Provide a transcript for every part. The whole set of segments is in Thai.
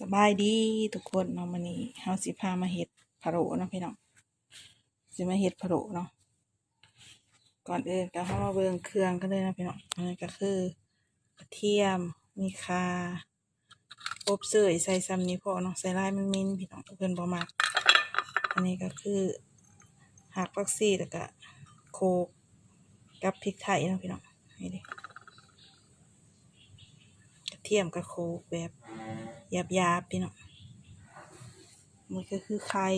สบายดีทุกคนเนาะมื้อนี้เฮาสิพามาเฮ็ดพะโล้เนาะพี่น้องสิมาเฮ็ดพะโล้เนาะก่อนอื่นก็เฮามาเบิ่งเครื่องกันเลยนะพี่น้องอันนี้ก็คือกระเทียมมีข่าอบเสยใส่ซ้ำนี้พอเนาะใส่ลายมันมินพี่น้องเพิ่นบ่มักอันนี้ก็คือหักผักชีแล้วก็โคกกับพริกไทยเนาะพี่น้องนี่ดิกระเทียมกับโคกแบบ หยาบๆพี่น้องมันก็คือไข่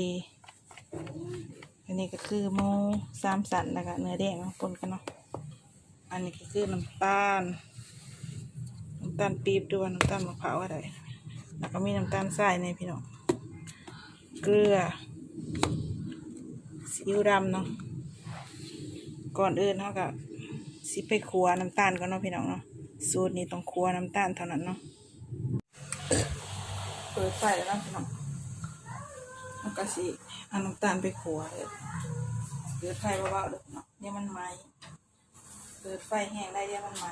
อันนี้ก็คือหมูสามสันแล้วก็เนื้อแดงปนกันเนาะ อันนี้ก็คือน้ำตาล น้ำตาลปี๊บด้วยน้ำตาลมะพร้าวอะไร แล้วก็มีน้ำตาลทรายในพี่น้อง เกลือซีอิ๊วดำเนาะ ก่อนอื่นเขาก็สิไปคั่วน้ำตาลก่อนเนาะพี่น้องเนาะ สูตรนี้ต้องคัวน้ำตาลเท่านั้นเนาะ ปิดไฟแล้วนะพี่น้องมันก็สิเอาน้ำตาลไปขัวเลยเปิดไฟเบาๆเด้อพี่น้องเดี๋ยวมันไหมเปิดไฟแห้งได้เดี๋ยวมันไหม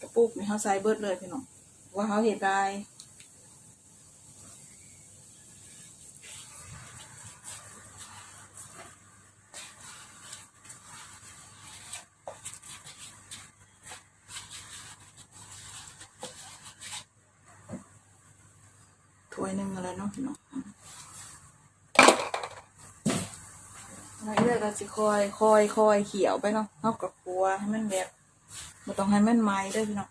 กระปุกนี่เขาใส่เบิดเลยพี่น้องว่าเขาเห็ดได้ วยหนึ่งอะไรเนาะพี่น้องอะไรเรื่อยก็สิคอยคอยคอยเขียวไปเนาะเท่ากับครัวให้มันแบบไม่ต้องให้มันไหม้ด้วยพี่น้อง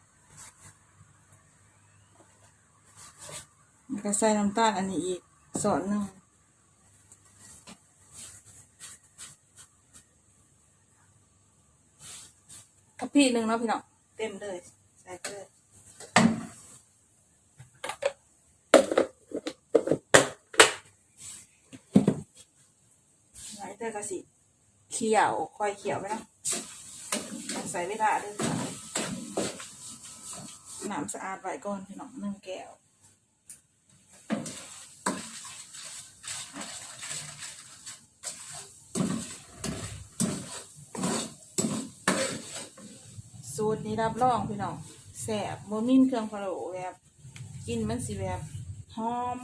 ก็ใส่น้ำตาลอันนี้อีกสอนหนึ่งกะปิหนึ่งเนาะพี่น้องเต็มเลยใส่เลย ไหนเตอร์กสิเขียวคอยเขียวไปเนาะต้องใส่เวลาด้วยค่ะน้ำสะอาดไว้ก่อนพี่น้องหนึ่งแก้วสูตรนี้รับรองพี่น้องแสบโมมินเครื่องพะโล้แบบกินมันสิแบบหอม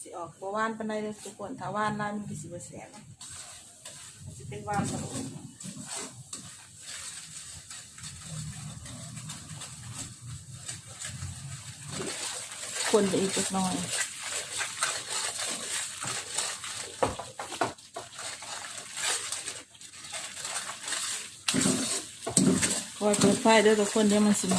สิออกบัวานปานใดเลยทุกคนถ้าว่านลายมันก็สิบแสบนะจะเป็นว่านตลอดคนไปอีกเล็กน้อยคอยเปิดไฟเด้วยทุกคนเดี๋ยวมันสิไหม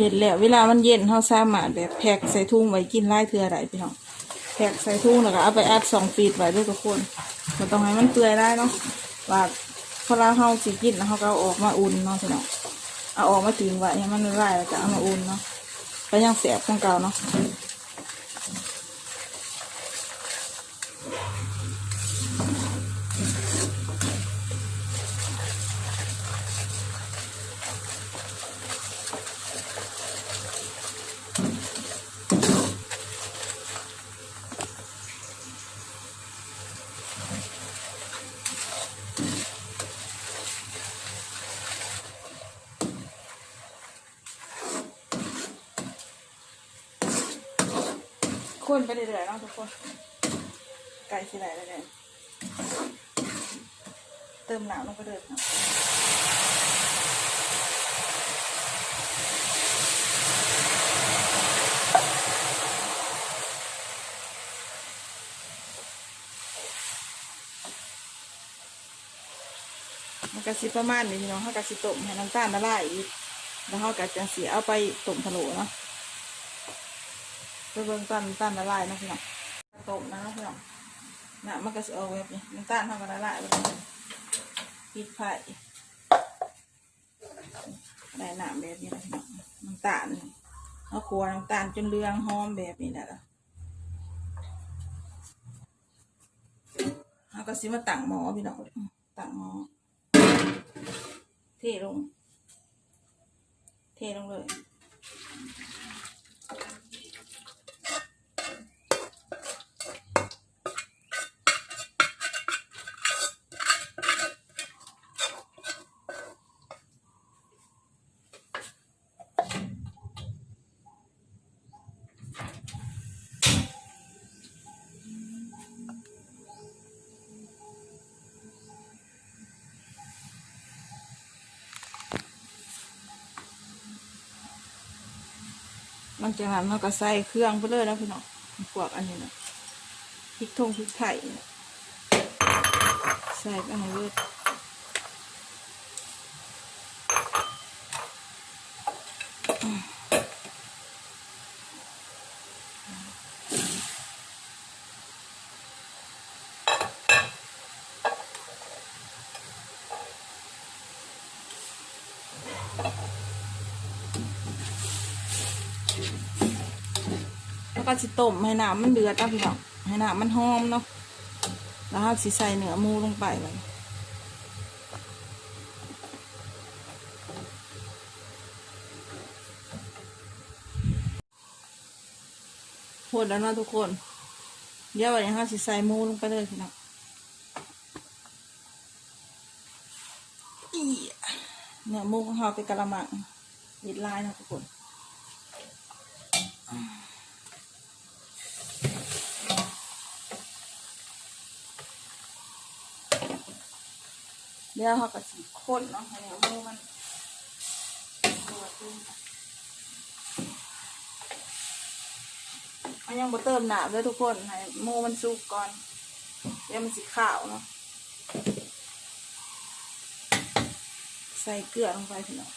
เห็ดแล้ว เวลามันเย็นเขาสามารถแบบแพ็กใส่ถุงไว้กินไล่เทืออะไรพี่น้องแพ็กใส่ถุงแล้วก็เอาไปอัดสองฟีดไว้ด้วยทุกคนมันต้องให้มันเปื่อยได้เนาะว่าพอเราเขาสิกินแล้วเขาก็เอาออกมาอุ่นเนาะพี่น้องเอาออกมาถึงไว้ให้มันไล่แล้วก็เอามาอุ่นเนาะก็ยังแสบของเก่าเนาะ นไปเรื่อยๆเนาะทุกคน ไก่สิไหลแล้วเนี่ยเติมน้ำลงไปเลยเนาะมันก็สิประมาณนี้พี่น้องเขาก็สิต้มให้น้ำตาลละลายอีกแล้วเขาก็จะสีเอาไปต้มพะโล้เนาะ ไปเบิ่งตอนน้ำตาลละลายนะพี่น้องต้มนะพี่น้องน่ะมันก็เอาแบบนี้น้ำตาลเขาก็ละลายไปแล้วพริกไผ่ได้น้ำแบบนี้นะพี่น้องน้ำตาลเอาขัวน้ำตาลจนเหลืองหอมแบบนี้แหละเขาก็สิมาตั้งหมอพี่น้องตั้งหมอเทลง เทลงเลย หลังจากนั้นเราก็ใส่เครื่องไปเลยนะพี่น้องพวกอันนี้นะพริกทงพริกไทยเนี่ใส่ไปให้เลือด แล้วก็สิต้มให้น้ำมันเดือดนะพี่น้องให้น้ำมันหอมเนาะแล้วเราสิใส่เนื้อหมูลงไปเลยโหดแล้วนะทุกคน เดี๋ยววันนี้เราสิใส่หมูลงไปเลยพี่น้องเนื้อหมูของเราเป็นกะละมังยิดลายนะทุกคน เดี๋ยวเขาก็สีข้นเนาะให้เนื้อมูมันตัวขึ้นมันยังบ่เติมหนาเลยทุกคนให้มูมันสุกก่อนเดี๋ยวมันสีขาวเนาะใส่เกลือลงไปพี่น้อง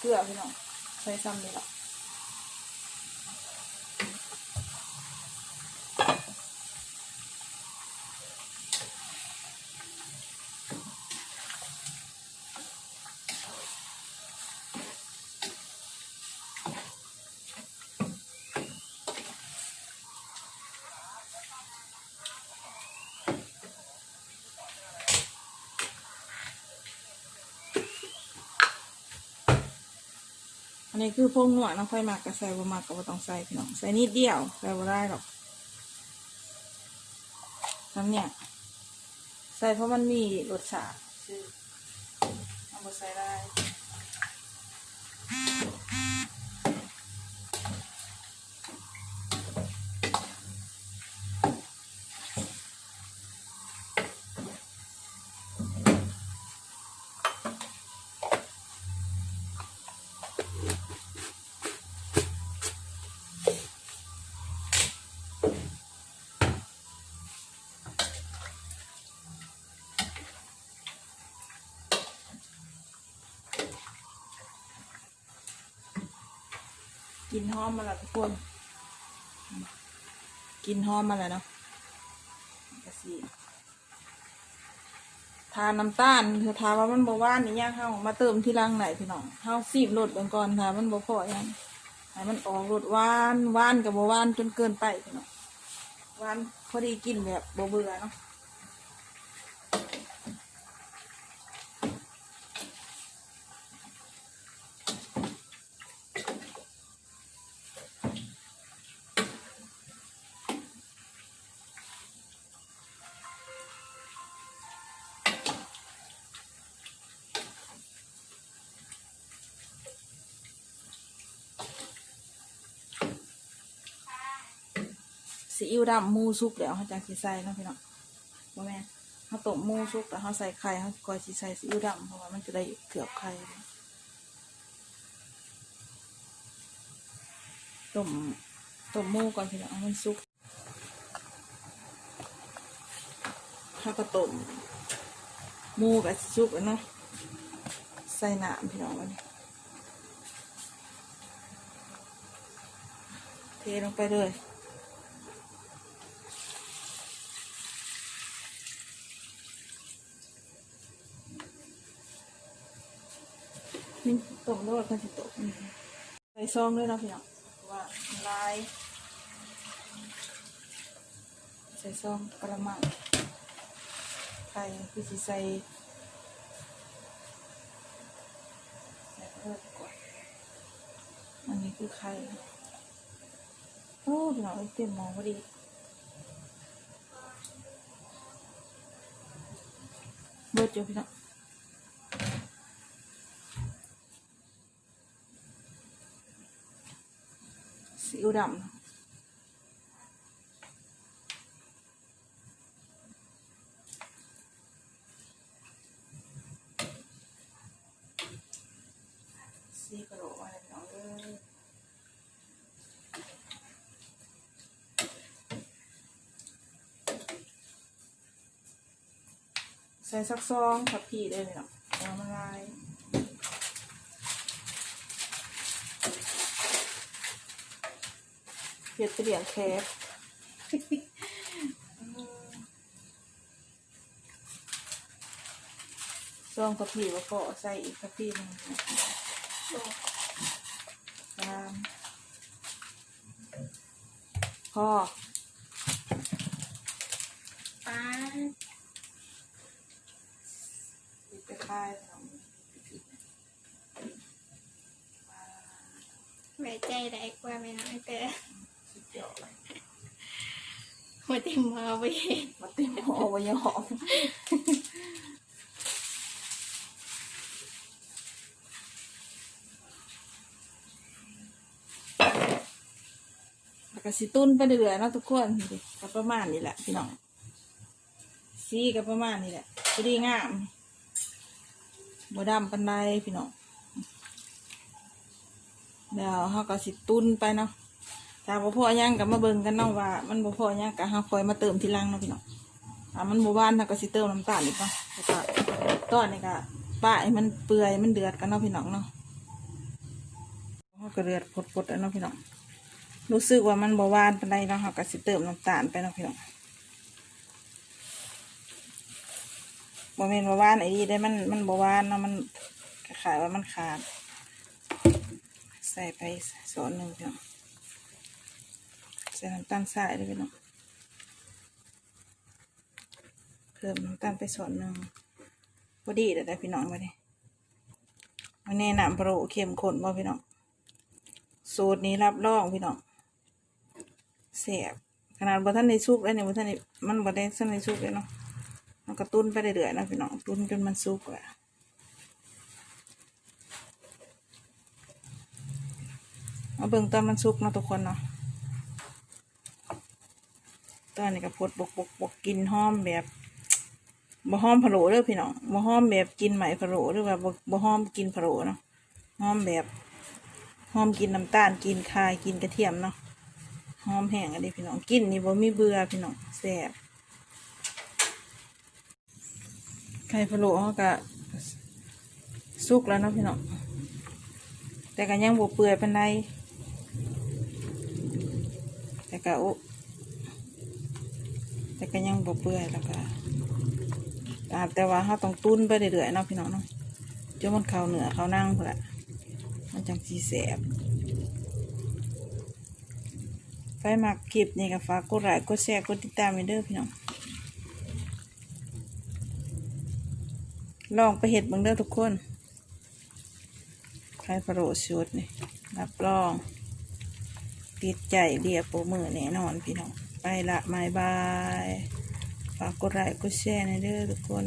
เกลือพี่น้องใส่ซ้ำนี่แหละอั นนี้คือพวกหนวดน้องไฟหมักกับใส่บะหมักกับบ่ต้องใส่พี่น้องใส่นิดเดียวใส่บ่ได้หรอกน้ำเนี่ย ใส่เพราะมันมีรสชาติเอาบ่ใส่ได้ นหอมมาแล้วทุกคน กินหอมมาแล้วเนาะก็สิทาน้ำตาลคือทาว่ามันบ่หว่านนี่ยากเข้ามาเติมที่รังไหนพี่น้องเข้าซีบรสเบิ่งก่อนทามันบ่พอยังให้มันออกรสหวานหวานกับบ่หวานจนเกินไปพี่น้องหวานพอดีกินแบบบ่เบื่อเนาะ ซีอิ๊วดำมูซุปแล้วเขาจะสิใส่เนาะพี่น้องบ่แม่เขาต้มมูซุปแล้วเขาใส่ไข่เขาก็สิใส่ซีอิ๊วดำเพราะว่ามันจะได้เกือบไข่ต้มต้มมูก่อนพี่น้องมันสุกเขาก็ต้มมูกับซุปแล้วเนาะใส่น้ำพี่น้องวันนี้เทลงไปเลย นี่ตกโลดเขาจะตกใส่ซองด้วยเนาะพี่น้องว่าลาย ใส่ซองกระมังไข่คือสิใส่ใส่เพิ่มก่อนอันนี้คือไข่โอ้พี่น้องเอ้ยเต็มหมอพอดีเบิดอยู่พี่น้อง อิ๊วดำซีกระโดดอะไรน้องเอ้ยใส่สักซองทับพี่ได้ไหมเนาะเอามาลาย เพียรเปลี่ยนแคปซองทับพี่ว่าก็ใส่อีกทับพี่หนึ่งสามพอป้าไปค่ายสองไว้ใจได้กว่าไม่น้อยแต่สุดยอ เลยหัวเต็มมาไปเห็นมาเต็มหอไว้ยังหอมแล้วก็สิตุ้นไปเรื่อยๆเนาะทุกคนก็ประมาณนี้แหละพี่น้องสีก็ประมาณนี้แหละพอดีงามบ่ดำปันไดพี่น้องเดี๋ยวเขาก็สิตุ้นไปเนาะ ถ้าบ่พอหยังก็มาเบิ่งกันเนาะว่า มันบ่พอหยังก็เฮาคอยมาเติมทีหลังเนาะพี่น้องถ้ามันบ่หวานเราก็สิเติมน้ำตาลอีกเนาะแล้วก็ตอนนี้ก็ป้าให้มันเปื่อยมันเดือดกันเนาะพี่น้องเนาะเฮาก็เดือดพดๆแล้วเนาะพี่น้องรู้สึกว่ามันบหวานปานใดเนาะเราก็สิเติมน้ำตาลไปเนาะพี่น้องบ่แม่นว่าหวานไอ้นี่ได้มันมันบหวานเนาะมันขายว่ามันขาด ใส่ไปสอนหนึ่งพี่น้อง ส่น้ำตาลทรายเลยพี่น้องเพิ่มน้ำตาลไปสอนหนึ่งพอดีเดี๋ยวได้พี่น้องมาดิวันนี้น้ำโปรเข้มข้นบ่พี่น้องสูตรนี้รับรองพี่น้องเสียบขนาดบนท่านในซุกแล้วเนี่ยบนท่านในมันบนได้ท่านในซุกเลยเนาะมันก็ตุ้นไปเรื่อยๆนะพี่น้องตุ้นจนมันซุกอะเอาเบิ่งตอนมันซุกเนาะทุกคนเนาะ ตอนนี้ก็พดบกบกบกกินหอมแบบบ่หอมพะโล้เด้อพี่น้องบ่หอมแบบกินไหมพะโล้หรือว่าบ่บ่หอมกินพะโล้เนาะหอมแบบหอมกินน้ำตาลกินคายกินกระเทียมเนาะหอมแห้งอันนี้พี่น้องกินนี่บ่มีเบื่อพี่น้องแซ่บไข่พะโล้เขาก็สุกแล้วเนาะพี่น้องแต่ก็ยังบ่เปื่อยปานใดแต่ก็อุ แต่ก็ยังบ่เปื่อยแล้วก็ตาแต่ว่าเขาต้องตุ้นไปเรื่อยๆเนาะพี่น้องเนาะจนมันเข้าเหนือเข้านั่งพุ่นละมันจังสีแสบไฟหมักคลิปนี่ก็ฝากกดไลค์กดแชร์กดติดตามไปเด้อพี่น้องลองไปเห็ดบังเด้อทุกคนใครประโรชุดนี่รับรอง ติดใจเรียบโปรมือแน่นอนพี่น้อง ไปละบายบาย ฝากกดไลค์กดแชร์ในเด้อทุกคน